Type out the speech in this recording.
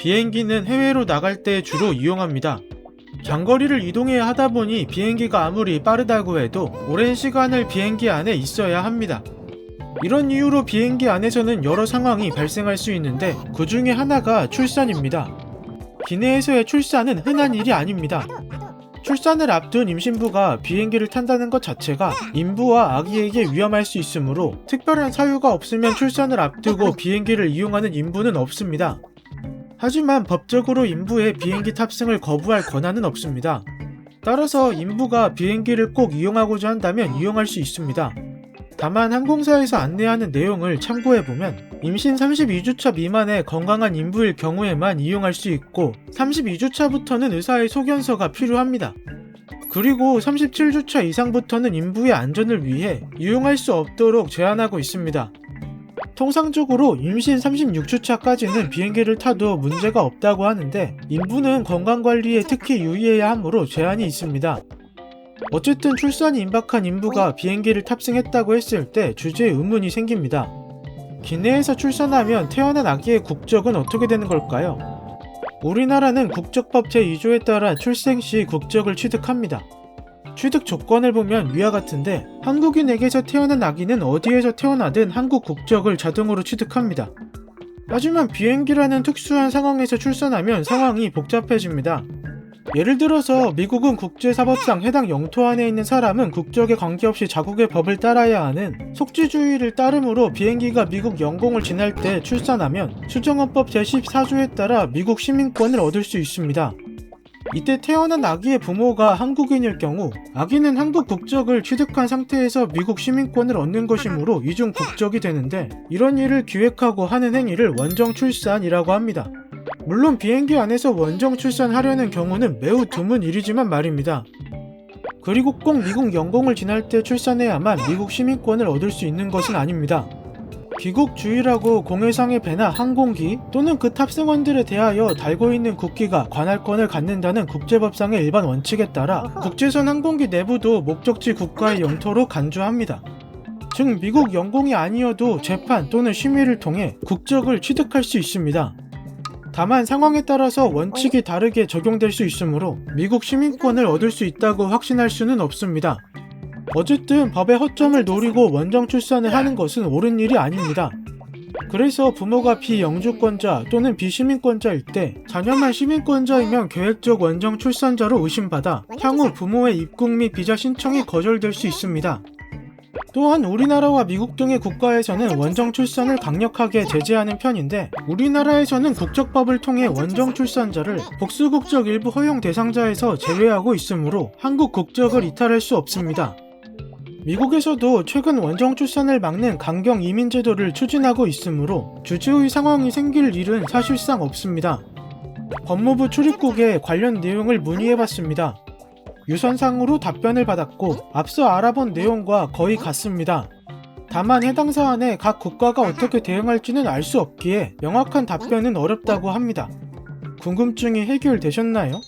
비행기는 해외로 나갈 때 주로 이용합니다. 장거리를 이동해야 하다 보니 비행기가 아무리 빠르다고 해도 오랜 시간을 비행기 안에 있어야 합니다. 이런 이유로 비행기 안에서는 여러 상황이 발생할 수 있는데 그 중에 하나가 출산입니다. 기내에서의 출산은 흔한 일이 아닙니다. 출산을 앞둔 임신부가 비행기를 탄다는 것 자체가 인부와 아기에게 위험할 수 있으므로 특별한 사유가 없으면 출산을 앞두고 비행기를 이용하는 인부는 없습니다. 하지만 법적으로 인부의 비행기 탑승을 거부할 권한은 없습니다. 따라서 인부가 비행기를 꼭 이용하고자 한다면 이용할 수 있습니다. 다만 항공사에서 안내하는 내용을 참고해보면 임신 32주차 미만의 건강한 인부일 경우에만 이용할 수 있고 32주차부터는 의사의 소견서가 필요합니다. 그리고 37주차 이상부터는 인부의 안전을 위해 이용할 수 없도록 제한하고 있습니다. 통상적으로 임신 36주차까지는 비행기를 타도 문제가 없다고 하는데 인부는 건강관리에 특히 유의해야 하므로 제한이 있습니다. 어쨌든 출산이 임박한 인부가 비행기를 탑승했다고 했을 때 주제에 의문이 생깁니다. 기내에서 출산하면 태어난 아기의 국적은 어떻게 되는 걸까요? 우리나라는 국적법 제2조에 따라 출생 시 국적을 취득합니다. 취득 조건을 보면 위와 같은데 한국인에게서 태어난 아기는 어디에서 태어나든 한국 국적을 자동으로 취득합니다. 하지만 비행기라는 특수한 상황에서 출산하면 상황이 복잡해집니다. 예를 들어서 미국은 국제사법상 해당 영토 안에 있는 사람은 국적에 관계없이 자국의 법을 따라야 하는 속지주의를 따르므로 비행기가 미국 영공을 지날 때 출산하면 수정헌법 제14조에 따라 미국 시민권을 얻을 수 있습니다. 이때 태어난 아기의 부모가 한국인일 경우 아기는 한국 국적을 취득한 상태에서 미국 시민권을 얻는 것이므로 이중 국적이 되는데 이런 일을 기획하고 하는 행위를 원정 출산이라고 합니다. 물론 비행기 안에서 원정 출산하려는 경우는 매우 드문 일이지만 말입니다. 그리고 꼭 미국 영공을 지날 때 출산해야만 미국 시민권을 얻을 수 있는 것은 아닙니다. 귀국 주의라고 공해상의 배나 항공기 또는 그 탑승원들에 대하여 달고 있는 국기가 관할권을 갖는다는 국제법상의 일반 원칙에 따라 국제선 항공기 내부도 목적지 국가의 영토로 간주합니다. 즉 미국 영공이 아니어도 재판 또는 심의를 통해 국적을 취득할 수 있습니다. 다만 상황에 따라서 원칙이 다르게 적용될 수 있으므로 미국 시민권을 얻을 수 있다고 확신할 수는 없습니다. 어쨌든 법의 허점을 노리고 원정 출산을 하는 것은 옳은 일이 아닙니다. 그래서 부모가 비영주권자 또는 비시민권자일 때 자녀만 시민권자이면 계획적 원정 출산자로 의심받아 향후 부모의 입국 및 비자 신청이 거절될 수 있습니다. 또한 우리나라와 미국 등의 국가에서는 원정 출산을 강력하게 제재하는 편인데 우리나라에서는 국적법을 통해 원정 출산자를 복수국적 일부 허용 대상자에서 제외하고 있으므로 한국 국적을 이탈할 수 없습니다. 미국에서도 최근 원정 출산을 막는 강경 이민 제도를 추진하고 있으므로 주제의 상황이 생길 일은 사실상 없습니다. 법무부 출입국에 관련 내용을 문의해봤습니다. 유선상으로 답변을 받았고 앞서 알아본 내용과 거의 같습니다. 다만 해당 사안에 각 국가가 어떻게 대응할지는 알 수 없기에 명확한 답변은 어렵다고 합니다. 궁금증이 해결되셨나요?